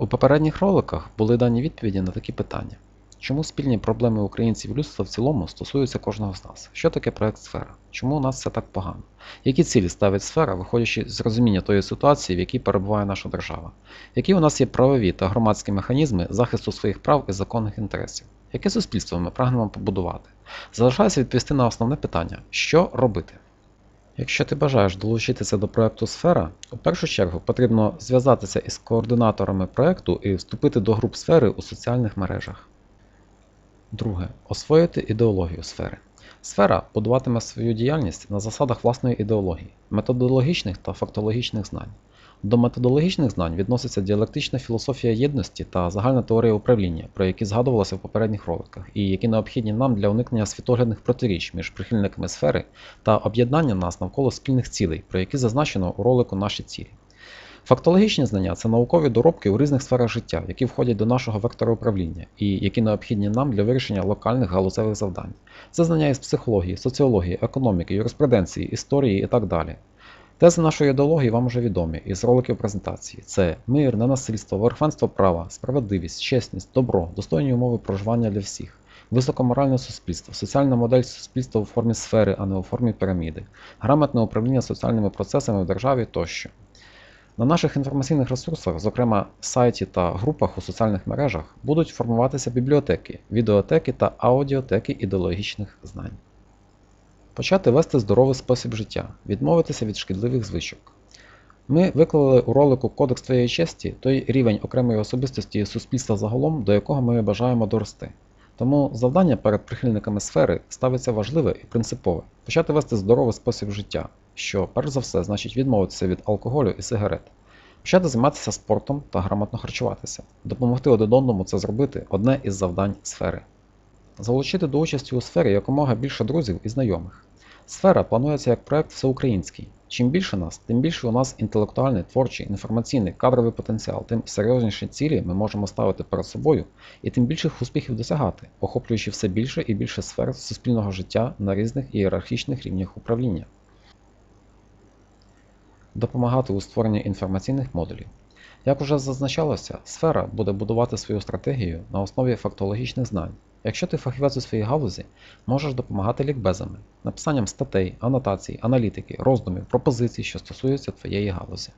У попередніх роликах були дані відповіді на такі питання. Чому спільні проблеми українців і людства в цілому стосуються кожного з нас? Що таке проект сфера? Чому у нас все так погано? Які цілі ставить сфера, виходячи з розуміння тої ситуації, в якій перебуває наша держава? Які у нас є правові та громадські механізми захисту своїх прав і законних інтересів? Яке суспільство ми прагнемо побудувати? Залишається відповісти на основне питання: що робити? Якщо ти бажаєш долучитися до проекту Сфера, у першу чергу потрібно зв'язатися із координаторами проекту і вступити до груп сфери у соціальних мережах. Друге. Освоїти ідеологію сфери. Сфера будуватиме свою діяльність на засадах власної ідеології, методологічних та фактологічних знань. До методологічних знань відноситься діалектична філософія єдності та загальна теорія управління, про які згадувалося в попередніх роликах, і які необхідні нам для уникнення світоглядних протиріч між прихильниками сфери та об'єднання нас навколо спільних цілей, про які зазначено у ролику наші цілі. Фактологічні знання це наукові доробки у різних сферах життя, які входять до нашого вектора управління і які необхідні нам для вирішення локальних галузевих завдань. Це знання із психології, соціології, економіки, юриспруденції, історії і так далі. Тези нашої ідеології вам уже відомі із роликів презентації: це мир, ненасильство, верховенство права, справедливість, чесність, добро, достойні умови проживання для всіх, високоморальне суспільство, соціальна модель суспільства у формі сфери, а не у формі піраміди, грамотне управління соціальними процесами в державі тощо. На наших інформаційних ресурсах, зокрема сайті та групах у соціальних мережах, будуть формуватися бібліотеки, відеотеки та аудіотеки ідеологічних знань. Почати вести здоровий спосіб життя, відмовитися від шкідливих звичок. Ми виклали у ролику Кодекс твоєї честі той рівень окремої особистості суспільства загалом, до якого ми бажаємо дорости. Тому завдання перед прихильниками сфери ставиться важливе і принципове почати вести здоровий спосіб життя, що перш за все значить відмовитися від алкоголю і сигарет, почати займатися спортом та грамотно харчуватися, допомогти один одному це зробити одне із завдань сфери. Залучити до участі у сфері якомога більше друзів і знайомих. Сфера планується як проект всеукраїнський. Чим більше нас, тим більше у нас інтелектуальний, творчий, інформаційний, кадровий потенціал, тим серйозніші цілі ми можемо ставити перед собою і тим більших успіхів досягати, охоплюючи все більше і більше сфер суспільного життя на різних ієрархічних рівнях управління. Допомагати у створенні інформаційних модулів. Як уже зазначалося, сфера буде будувати свою стратегію на основі фактологічних знань. Якщо ти фахівець у своїй галузі, можеш допомагати лікбезами, написанням статей, анотацій, аналітики, роздумів, пропозицій, що стосуються твоєї галузі.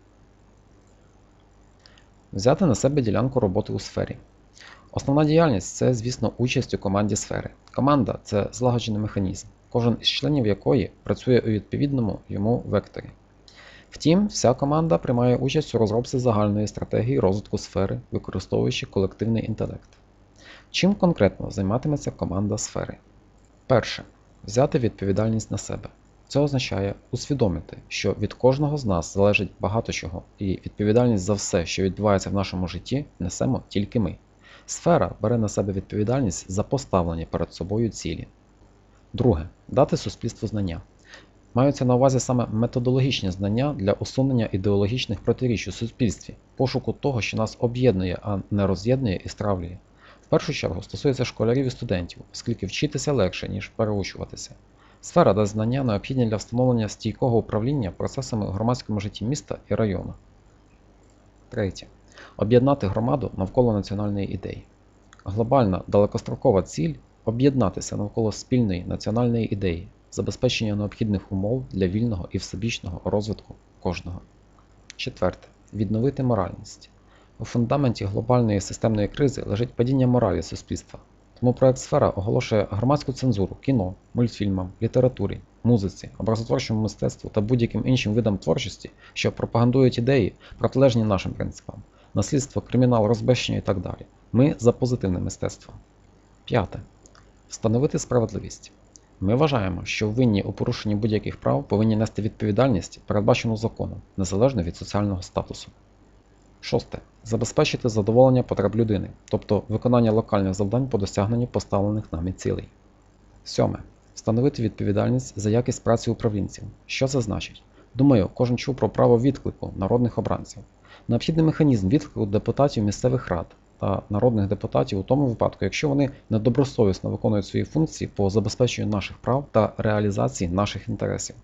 Взяти на себе ділянку роботи у сфері. Основна діяльність це, звісно, участь у команді сфери. Команда це злагоджений механізм, кожен із членів якої працює у відповідному йому векторі. Втім, вся команда приймає участь у розробці загальної стратегії розвитку сфери, використовуючи колективний інтелект. Чим конкретно займатиметься команда сфери? Перше. Взяти відповідальність на себе. Це означає усвідомити, що від кожного з нас залежить багато чого, і відповідальність за все, що відбувається в нашому житті, несемо тільки ми. Сфера бере на себе відповідальність за поставлені перед собою цілі. Друге. Дати суспільству знання. Маються на увазі саме методологічні знання для усунення ідеологічних протиріч у суспільстві, пошуку того, що нас об'єднує, а не роз'єднує і стравлює. В першу чергу стосується школярів і студентів, оскільки вчитися легше, ніж переучуватися. Сфера дасть знання необхідні для встановлення стійкого управління процесами у громадському житті міста і району. Третє. Об'єднати громаду навколо національної ідеї. Глобальна далекострокова ціль об'єднатися навколо спільної національної ідеї, забезпечення необхідних умов для вільного і всебічного розвитку кожного. Четверте. Відновити моральність. У фундаменті глобальної системної кризи лежить падіння моралі суспільства. Тому проект Сфера оголошує громадську цензуру кіно, мультфільмам, літературі, музиці, образотворчому мистецтву та будь-яким іншим видам творчості, що пропагандують ідеї, протилежні нашим принципам, наслідство, кримінал, розбещення і так далі. Ми за позитивне мистецтво. П'яте. Встановити справедливість. Ми вважаємо, що винні у порушенні будь-яких прав повинні нести відповідальність, передбачену законом, незалежно від соціального статусу. Шосте. Забезпечити задоволення потреб людини, тобто виконання локальних завдань по досягненню поставлених нами цілей. Сьоме. Встановити відповідальність за якість праці управлінців. Що це значить? Думаю, кожен чув про право відклику народних обранців. Необхідний механізм відклику депутатів місцевих рад та народних депутатів у тому випадку, якщо вони недобросовісно виконують свої функції по забезпеченню наших прав та реалізації наших інтересів.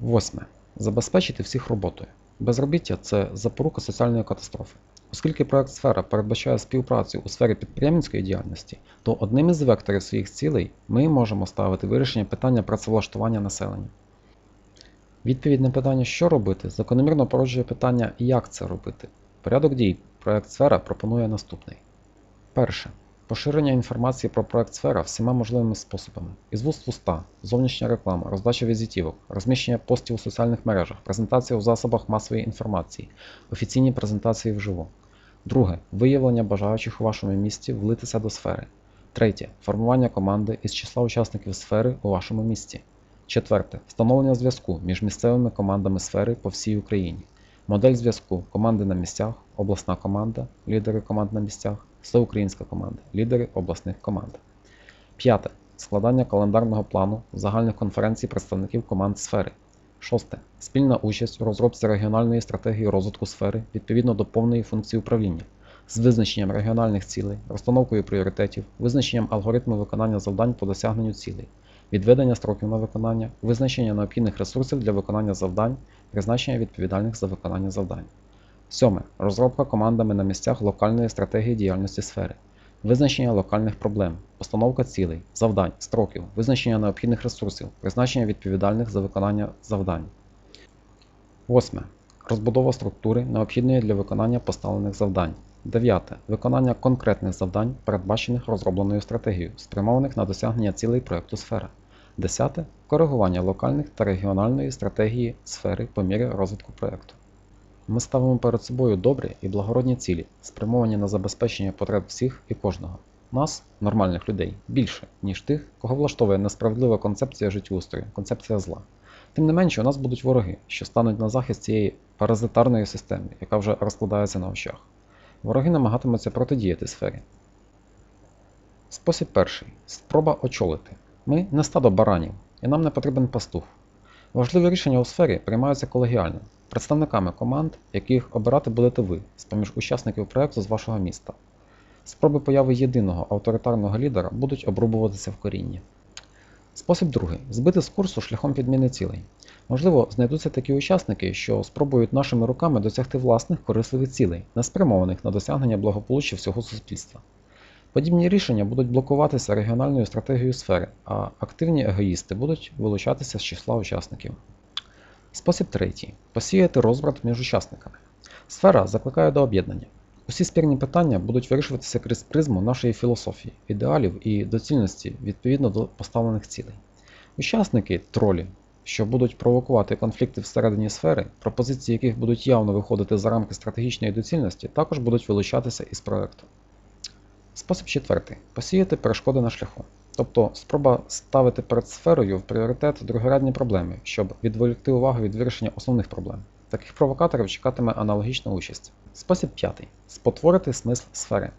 Восьме. Забезпечити всіх роботою. Безробіття це запорука соціальної катастрофи. Оскільки проект Сфера передбачає співпрацю у сфері підприємницької діяльності, то одним із векторів своїх цілей ми можемо ставити вирішення питання працевлаштування населення. Відповідь на питання, що робити, закономірно породжує питання, як це робити. Порядок дій проект Сфера пропонує наступний. Перше. Поширення інформації про проект Сфера всіма можливими способами. Із вуст в уста, зовнішня реклама, роздача візитівок, розміщення постів у соціальних мережах, презентація у засобах масової інформації, офіційні презентації вживу. Друге. Виявлення бажаючих у вашому місті влитися до сфери. Третє. Формування команди із числа учасників сфери у вашому місті. Четверте. Встановлення зв'язку між місцевими командами сфери по всій Україні. Модель зв'язку команди на місцях, обласна команда, лідери команд на місцях, всеукраїнська команда, лідери обласних команд. П'яте. Складання календарного плану загальних конференцій представників команд сфери. Шосте. Спільна участь у розробці регіональної стратегії розвитку сфери відповідно до повної функції управління з визначенням регіональних цілей, розстановкою пріоритетів, визначенням алгоритму виконання завдань по досягненню цілей, відведення строків на виконання, визначення необхідних ресурсів для виконання завдань, призначення відповідальних за виконання завдань. Сьоме. Розробка командами на місцях локальної стратегії діяльності сфери, визначення локальних проблем, постановка цілей, завдань, строків, визначення необхідних ресурсів, призначення відповідальних за виконання завдань. Восьме. Розбудова структури, необхідної для виконання поставлених завдань. Дев'яте. Виконання конкретних завдань, передбачених розробленою стратегією, спрямованих на досягнення цілей проєкту сфера. Десяте. Коригування локальних та регіональної стратегії сфери по мірі розвитку проєкту. Ми ставимо перед собою добрі і благородні цілі, спрямовані на забезпечення потреб всіх і кожного. Нас, нормальних людей, більше, ніж тих, кого влаштовує несправедлива концепція життєустрою, концепція зла. Тим не менше, у нас будуть вороги, що стануть на захист цієї паразитарної системи, яка вже розкладається на очах. Вороги намагатимуться протидіяти сфері. Спосіб перший спроба очолити. Ми не стадо баранів, і нам не потрібен пастух. Важливі рішення у сфері приймаються колегіально, представниками команд, яких обирати будете ви, з-поміж учасників проєкту з вашого міста. Спроби появи єдиного авторитарного лідера будуть обрубуватися в корінні. Спосіб другий збити з курсу шляхом підміни цілей. Можливо, знайдуться такі учасники, що спробують нашими руками досягти власних корисливих цілей, не спрямованих на досягнення благополуччя всього суспільства. Подібні рішення будуть блокуватися регіональною стратегією сфери, а активні егоїсти будуть вилучатися з числа учасників. Спосіб третій посіяти розбрат між учасниками. Сфера закликає до об'єднання. Усі спірні питання будуть вирішуватися крізь призму нашої філософії, ідеалів і доцільності відповідно до поставлених цілей. Учасники тролі, що будуть провокувати конфлікти всередині сфери, пропозиції яких будуть явно виходити за рамки стратегічної доцільності, також будуть вилучатися із проекту. Спосіб четвертий посіяти перешкоди на шляху. Тобто спроба ставити перед сферою в пріоритет другорядні проблеми, щоб відволікти увагу від вирішення основних проблем. Таких провокаторів чекатиме аналогічна участь. Спосіб п'ятий спотворити смисл сфери.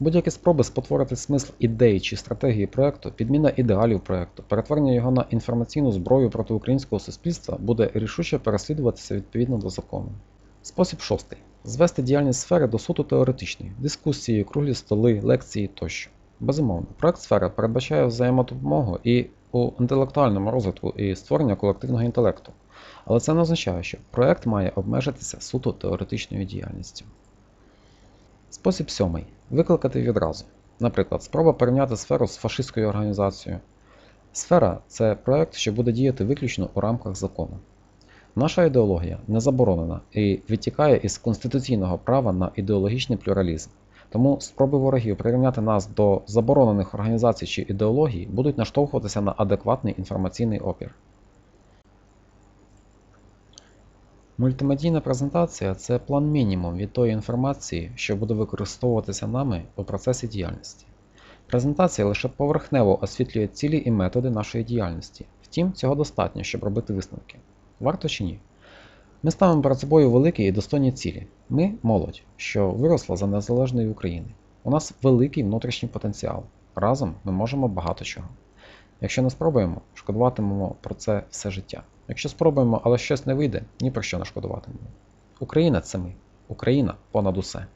Будь-які спроби спотворити смисл ідеї чи стратегії проекту, підміна ідеалів проекту, перетворення його на інформаційну зброю проти українського суспільства буде рішуче переслідуватися відповідно до закону. Спосіб шостий звести діяльність сфери до суто теоретичної, дискусії, круглі столи, лекції тощо. Безумовно, проект сфера передбачає взаємодопомогу і у інтелектуальному розвитку і створення колективного інтелекту. Але це не означає, що проект має обмежитися суто теоретичною діяльністю. Спосіб сьомий викликати відразу. Наприклад, спроба порівняти сферу з фашистською організацією. Сфера це проект, що буде діяти виключно у рамках закону. Наша ідеологія не заборонена і відтікає із конституційного права на ідеологічний плюралізм. Тому спроби ворогів прирівняти нас до заборонених організацій чи ідеологій будуть наштовхуватися на адекватний інформаційний опір. Мультимедійна презентація це план мінімум від тої інформації, що буде використовуватися нами у процесі діяльності. Презентація лише поверхнево освітлює цілі і методи нашої діяльності. Втім, цього достатньо, щоб робити висновки. Варто чи ні? Ми ставимо перед собою великі і достойні цілі. Ми молодь, що виросла за незалежної України. У нас великий внутрішній потенціал. Разом ми можемо багато чого. Якщо не спробуємо, шкодуватимемо про це все життя. Якщо спробуємо, але щось не вийде, ні про що не шкодуватимемо. Україна це ми. Україна понад усе.